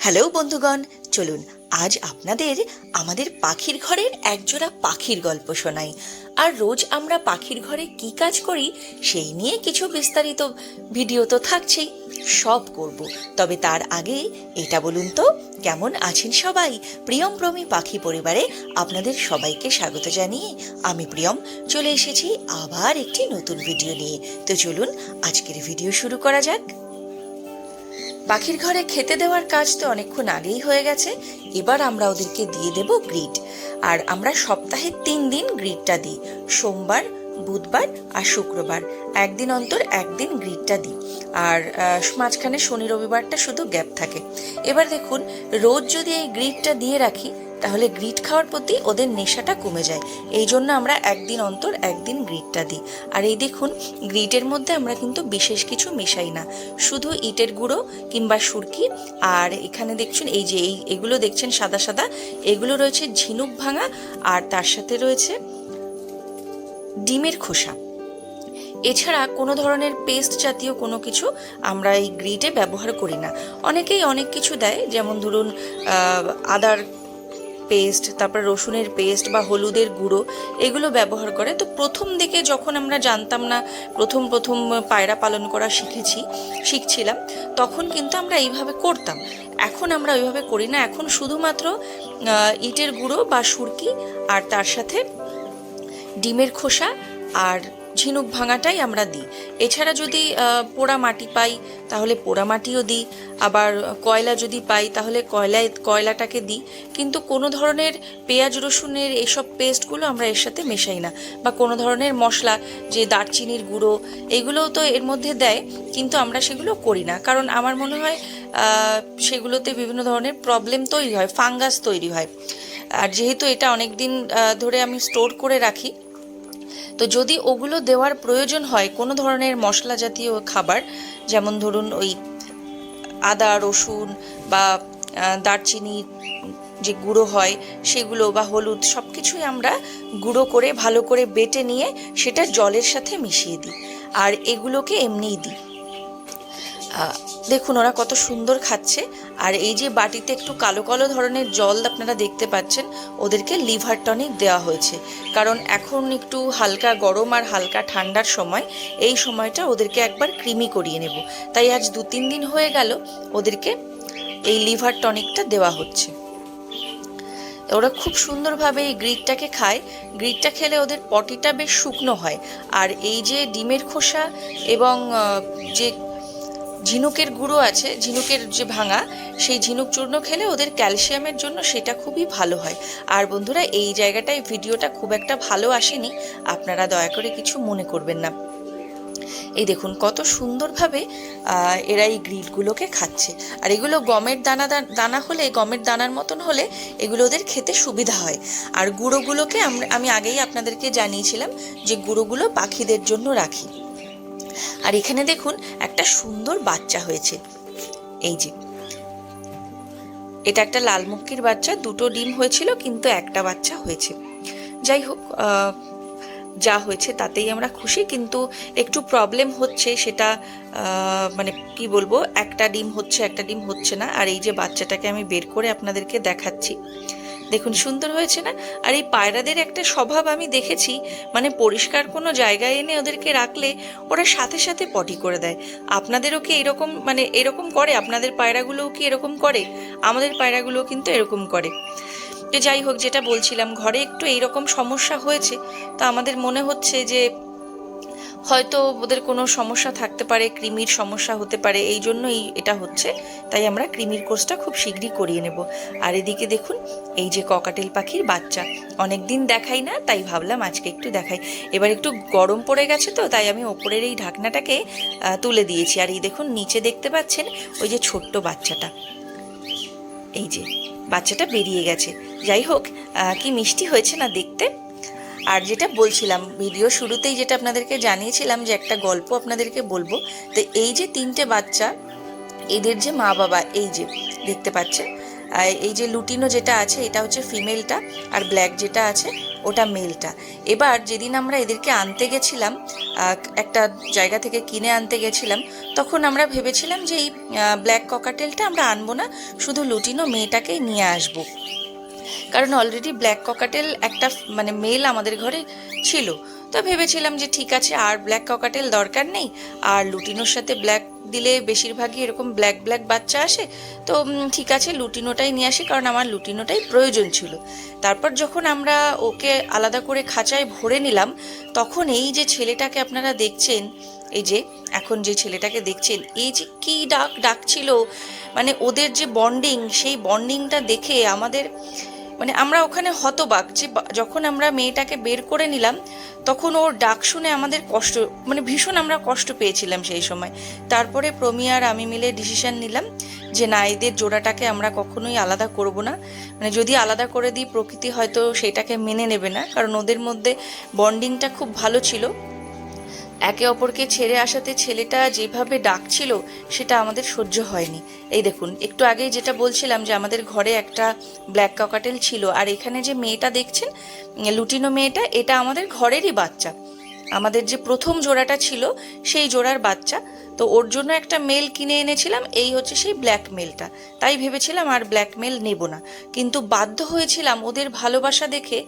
Hello বন্ধুগণ, চলুন আজ আপনাদের আমাদের পাখির ঘরের একজোড়া পাখির গল্প শোনাই। আর রোজ আমরা পাখির ঘরে কি কাজ করি সেই নিয়ে কিছু বিস্তারিত ভিডিও তো থাকছেই, সব করব। তবে তার আগে এটা বলুন তো, কেমন আছেন সবাই? প্রিয়ম প্রমী পাখি পরিবারে আপনাদের সবাইকে স্বাগত জানিয়ে আমি প্রিয়ম চলে এসেছি আবার একটি নতুন ভিডিও নিয়ে। তো চলুন আজকের ভিডিও শুরু করা যাক। পাখির ঘরে খেতে দেওয়ার কাজ তো অনেকক্ষণ আগেই হয়ে গেছে, এবার আমরা ওদেরকে দিয়ে দেব গ্রিড আর আমরা সপ্তাহে তিন দিন গ্রিডটা দিই, সোমবার বুধবার আর শুক্রবার। একদিন অন্তর, একদিন গ্রিডটা দিই আর মাঝখানে শনি রবিবারটা শুধু গ্যাপ থাকে। এবার দেখুন, রোজ যদি এই গ্রিডটা দিয়ে রাখি, তাহলে গ্রিড খাওয়ার প্রতি ওদের নেশাটা কমে যায়। এই জন্য আমরা একদিন অন্তর, একদিন গ্রিডটা দিই। আর এই দেখুন, গ্রিটের মধ্যে আমরা কিন্তু বিশেষ কিছু মেশাই না। শুধু ইটের গুঁড়ো কিংবা সুরকি, আর এখানে দেখছেন, এই যে এই, এগুলো দেখছেন সাদা সাদা, এগুলো রয়েছে ঝিনুক ভাঙা, আর তার সাথে রয়েছে ডিমের খোসা। এছাড়া কোনো ধরনের পেস্ট জাতীয় কোনো কিছু আমরা এই গ্রিটে ব্যবহার করি না। অনেকেই অনেক কিছু দেয়, যেমন ধরুন আদার পেস্ট তারপর রসুনের পেস্ট বা হলুদের গুঁড়ো, এগুলো ব্যবহার করে। তো প্রথম দিকে যখন আমরা জানতাম না, প্রথম প্রথম পায়রা পালন করা শিখেছি, শিখছিলাম, তখন কিন্তু আমরা এইভাবে করতাম। এখন আমরা ওইভাবে করি না। এখন শুধুমাত্র ইটের গুঁড়ো বা সুরকি আর তার সাথে ডিমের খোসা আর ঝিনুক ভাঙাটাই আমরা দিই। এছাড়া যদি পোড়া মাটি পাই, তাহলে পোড়া মাটিও দিই। আবার কয়লা যদি পাই, তাহলে কয়লায়, কয়লাটাকে দিই। কিন্তু কোনো ধরনের পেঁয়াজ, রসুনের এসব পেস্টগুলো আমরা এর সাথে মেশাই না। বা কোনো ধরনের মশলা, যে দারচিনির গুঁড়ো, এগুলোও তো এর মধ্যে দেয়, কিন্তু আমরা সেগুলো করি না। কারণ আমার মনে হয় সেগুলোতে বিভিন্ন ধরনের প্রবলেম তৈরি হয়, ফাঙ্গাস তৈরি হয়। আর যেহেতু এটা অনেক দিন ধরে আমি স্টোর করে রাখি তো যদি ওগুলো দেওয়ার প্রয়োজন হয় কোনো ধরনের মশলা জাতীয় খাবার যেমন ধরুন ওই আদা রসুন বা আহ, দারচিনির যে গুঁড়ো হয় সেগুলো বা হলুদ সব কিছুই আমরা গুঁড়ো করে ভালো করে বেটে নিয়ে সেটা জলের সাথে মিশিয়ে দিই আর এগুলোকে এমনিই দিই। দেখুন ওরা কত সুন্দর খাচ্ছে। আর এই যে বাটিতে একটু কালো কালো ধরনের জল আপনারা দেখতে পাচ্ছেন, ওদেরকে লিভার টনিক দেওয়া হয়েছে। কারণ এখন একটু হালকা গরম আর হালকা ঠান্ডার সময়, এই সময়টা ওদেরকে একবার কৃমি করিয়ে নেব। তাই আজ দু তিন দিন হয়ে গেল ওদেরকে এই লিভার টনিকটা দেওয়া হচ্ছে। ওরা খুব সুন্দরভাবে এই গ্রিডটাকে খায়। গ্রিডটা খেলে ওদের পটিটা বেশ শুকনো হয়। আর এই যে ডিমের খোসা এবং যে ঝিনুকের গুঁড়ো আছে, ঝিনুকের যে ভাঙা, সেই ঝিনুক চূর্ণ খেলে ওদের ক্যালসিয়ামের জন্য সেটা খুবই ভালো হয়। আর বন্ধুরা, এই জায়গাটায় ভিডিওটা খুব একটা ভালো আসেনি, আপনারা দয়া করে কিছু মনে করবেন না। এই দেখুন, কত সুন্দরভাবে এরা এই গ্রিলগুলোকে খাচ্ছে। আর এগুলো গমের দানা দানা হলে, গমের দানার মতন হলে এগুলো ওদের খেতে সুবিধা হয়। আর গুঁড়োগুলোকে আমি আগেই আপনাদেরকে জানিয়েছিলাম যে গুঁড়োগুলো পাখিদের জন্য রাখি। আর এখানে দেখুন একটা সুন্দর বাচ্চা হয়েছে। এই যে। এটা একটা লালমুক্কির বাচ্চা, দুটো ডিম হয়েছিল কিন্তু একটা বাচ্চা হয়েছে। যাই হোক যা হয়েছে তাতেই আমরা খুশি কিন্তু একটু প্রবলেম হচ্ছে সেটা মানে কি বলব, একটা ডিম হচ্ছে, একটা ডিম হচ্ছে না। আর এই যে বাচ্চাটাকে আমি বের করে আপনাদেরকে দেখাচ্ছি। দেখুন, সুন্দর হয়েছে না? আর এই পায়রাদের একটা স্বভাব আমি দেখেছি মানে পরিষ্কার কোনো জায়গায় এনে ওদেরকে রাখলে ওরা সাথে সাথে পটি করে দেয়। আপনাদেরও কি এরকম মানে এরকম করে? আপনাদের পায়রাগুলোও কি এরকম করে? আমাদের পায়রাগুলোও কিন্তু এরকম করে। তো যাই হোক, যেটা বলছিলাম, ঘরে একটু এইরকম সমস্যা হয়েছে, তো আমাদের মনে হচ্ছে যে হয়তো ওদের কোনো সমস্যা থাকতে পারে, কৃমির সমস্যা হতে পারে, এই জন্যই এটা হচ্ছে। তাই আমরা কৃমির কোর্সটা খুব শীঘ্রই করিয়ে নেব। আর এদিকে দেখুন, এই যে ককাটেল পাখির বাচ্চা। অনেক দিন দেখাই না, তাই ভাবলাম আজকে একটু দেখাই। এবার একটু গরম পড়ে গেছে তো, তাই আমি ওপরের এই ঢাকনাটাকে তুলে দিয়েছি। আর এই দেখুন, নিচে দেখতে পাচ্ছেন ওই যে ছোট্ট বাচ্চাটা। এই যে, বাচ্চাটা বেরিয়ে গেছে। যাই হোক কি মিষ্টি হয়েছে না দেখতে? আর যেটা বলছিলাম ভিডিও শুরুতেই যেটা আপনাদেরকে জানিয়েছিলাম যে একটা গল্প আপনাদেরকে বলব, তো এই যে তিনটে বাচ্চা, এদের যে মা বাবা, এই যে দেখতে পাচ্ছেন আর এই যে লুটিনো যেটা আছে, এটা হচ্ছে ফিমেলটা আর ব্ল্যাক যেটা আছে, ওটা মেলটা। এবার যেদিন আমরা এদেরকে আনতে গেছিলাম একটা জায়গা থেকে কিনে আনতে গেছিলাম, তখন আমরা ভেবেছিলাম যে এই ব্ল্যাক ককাটেলটা আমরা আনব না, শুধু লুটিনো মেয়েটাকেই নিয়ে আসব। কারণ অলরেডি ব্ল্যাক ককাটেল একটা মানে মেল আমাদের ঘরে ছিল। তো ভেবেছিলাম যে ঠিক আছে, আর ব্ল্যাক ককাটেল দরকার নেই। আর লুটিনোর সাথে ব্ল্যাক দিলে বেশিরভাগই এরকম ব্ল্যাক ব্ল্যাক বাচ্চা আসে। তো ঠিক আছে, লুটিনোটাই নিয়ে আসি, কারণ আমার লুটিনোটাই প্রয়োজন ছিল। তারপর যখন আমরা ওকে আলাদা করে খাঁচায় ভরে নিলাম, তখন এই যে ছেলেটাকে আপনারা দেখছেন, এই যে, এখন যে ছেলেটাকে দেখছেন, এই যে কি ডাক, ডাকছিল মানে ওদের যে বন্ডিং সেই বন্ডিংটা দেখে আমাদের মানে আমরা ওখানে হতবাক যে যখন আমরা মেয়েটাকে বের করে নিলাম, তখন ওর ডাক শুনে আমাদের কষ্ট মানে ভীষণ আমরা কষ্ট পেয়েছিলাম সেই সময়। তারপরে প্রমি আর আমি মিলে ডিসিশন নিলাম যে না, এদের জোড়াটাকে আমরা কখনোই আলাদা করব না। মানে যদি আলাদা করে দিই, প্রকৃতি হয়তো সেটাকে মেনে নেবে না, কারণ ওদের মধ্যে বন্ডিংটা খুব ভালো ছিল। একে অপরকে ছেড়ে আসাতে ছেলেটা যেভাবে ডাকছিল, সেটা আমাদের সহ্য হয়নি। এই দেখুন, একটু আগেই যেটা বলছিলাম যে আমাদের ঘরে একটা ব্ল্যাক ককাটেল ছিল, আর এখানে যে মেয়েটা দেখছেন, লুটিনো মেয়েটা, এটা আমাদের ঘরেরই বাচ্চা। আমাদের যে প্রথম জোড়াটা ছিল, সেই জোড়ার বাচ্চা। তো ওর জন্য একটা মেল কিনে এনেছিলাম, এই হচ্ছে সেই ব্ল্যাক মেলটা তাই ভেবেছিলাম আর ব্ল্যাক মেল নেব না। কিন্তু বাধ্য হয়েছিলাম ওদের ভালোবাসা দেখে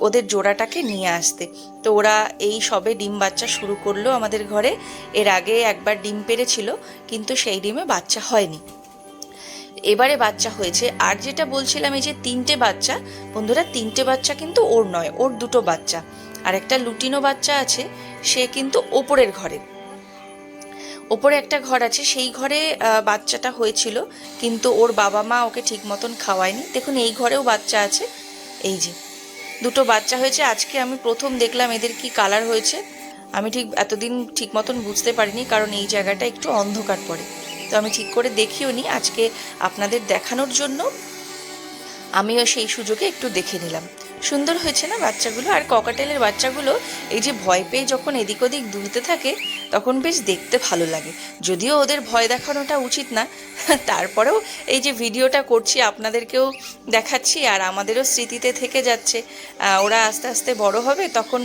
ওদের জোড়াটাকে নিয়ে আসতে। তো ওরা এই সবে ডিম বাচ্চা শুরু করল আমাদের ঘরে। এর আগে একবার ডিম পেরেছিল, কিন্তু সেই ডিমে বাচ্চা হয়নি। এবারে বাচ্চা হয়েছে। আর যেটা বলছিলাম, এই যে তিনটে বাচ্চা, বন্ধুরা, তিনটে বাচ্চা কিন্তু ওর নয়, ওর দুটো বাচ্চা। আর একটা লুটিনো বাচ্চা আছে, সে কিন্তু ওপরের ঘরে। ওপরে একটা ঘর আছে, সেই ঘরে বাচ্চাটা হয়েছিল, কিন্তু ওর বাবা মা ওকে ঠিক মতন খাওয়ায়নি। দেখুন, এই ঘরেও বাচ্চা আছে। এই যে, দুটো বাচ্চা হয়েছে। আজকে আমি প্রথম দেখলাম এদের কি কালার হয়েছে। আমি ঠিক, এতদিন ঠিক মতন বুঝতে পারিনি, কারণ এই জায়গাটা একটু অন্ধকার পড়ে। তো আমি ঠিক করে দেখিও নি, আজকে আপনাদের দেখানোর জন্য। আমিও সেই সুযোগে একটু দেখে নিলাম। সুন্দর হয়েছে না বাচ্চাগুলো? আর ককাটেলের বাচ্চাগুলো এই যে ভয় পেয়ে যখন এদিক ওদিক দুলতে থাকে, তখন বেশ দেখতে ভালো লাগে। যদিও ওদের ভয় দেখানোটা উচিত না, তারপরেও এই যে ভিডিওটা করছি, আপনাদেরকেও দেখাচ্ছি আর আমাদেরও স্মৃতিতে থেকে যাচ্ছে। ওরা আস্তে আস্তে বড় হবে, তখন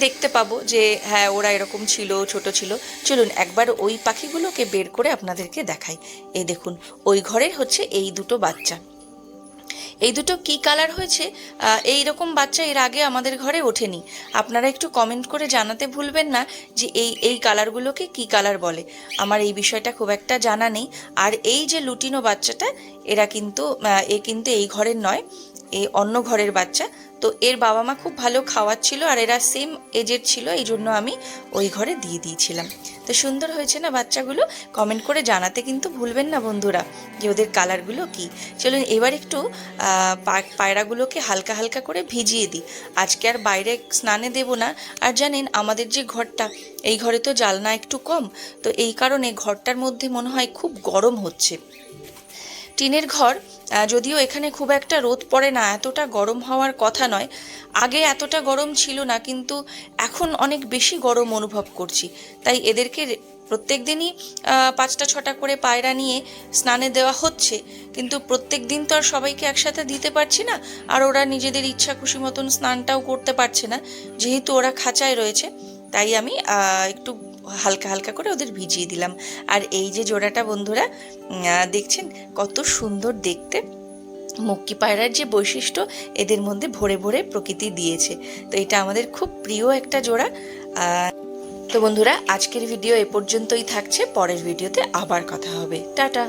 দেখতে পাবো যে হ্যাঁ ওরা এরকম ছিল, ছোট ছিল। চলুন, একবার ওই পাখিগুলোকে বের করে আপনাদেরকে দেখাই। এই দেখুন, ওই ঘরের হচ্ছে এই দুটো বাচ্চা। এই দুটো কি কালার হয়েছে? এই রকম বাচ্চা এর আগে আমাদের ঘরে ওঠেনি। আপনারা একটু কমেন্ট করে জানাতে ভুলবেন না যে এই এই কালারগুলোকে কি কালার বলে। আমার এই বিষয়টা খুব একটা জানা নেই। আর এই যে লুটিনো বাচ্চাটা, এরা কিন্তু এ কিন্তু এই ঘরের নয়। এই অন্য ঘরের বাচ্চা। তো এর বাবা মা খুব ভালো খাওয়াচ্ছিল আর এরা সেম এজের ছিল, এই জন্য আমি ওই ঘরে দিয়ে দিয়েছিলাম। তো সুন্দর হয়েছে না বাচ্চাগুলো? কমেন্ট করে জানাতে কিন্তু ভুলবেন না বন্ধুরা, যে ওদের কালারগুলো কি? চলুন এবার একটু পায়রাগুলোকে হালকা হালকা করে ভিজিয়ে দিই। আজকে আর বাইরে স্নানে দেব না। আর জানেন, আমাদের যে ঘরটা, এই ঘরে তো জালনা একটু কম। তো এই কারণে ঘরটার মধ্যে মনে হয় খুব গরম হচ্ছে। টিনের ঘর যদিও এখানে খুব একটা রোদ পড়ে না, এতটা গরম হওয়ার কথা নয়। আগে এতটা গরম ছিল না, কিন্তু এখন অনেক বেশি গরম অনুভব করছি। তাই এদেরকে প্রত্যেক দিনই পাঁচটা, ছটা করে পায়রা নিয়ে স্নানে দেওয়া হচ্ছে। কিন্তু প্রত্যেক দিন তো আর সবাইকে একসাথে দিতে পারছি না, আর ওরা নিজেদের ইচ্ছা খুশি মতন স্নানটাও করতে পারছে না, যেহেতু ওরা খাঁচায় রয়েছে। তাই আমি একটু হালকা হালকা করে ওদের ভিজিয়ে দিলাম। আর এই যে জোড়াটা বন্ধুরা দেখছেন কত সুন্দর দেখতে? মক্কি পায়রার যে বৈশিষ্ট্য, এদের মধ্যে ভরে ভরে প্রকৃতি দিয়েছে। তো এটা আমাদের খুব প্রিয় একটা জোড়া। তো বন্ধুরা, আজকের ভিডিও এ পর্যন্তই থাকছে। পরের ভিডিওতে আবার কথা হবে। টাটা!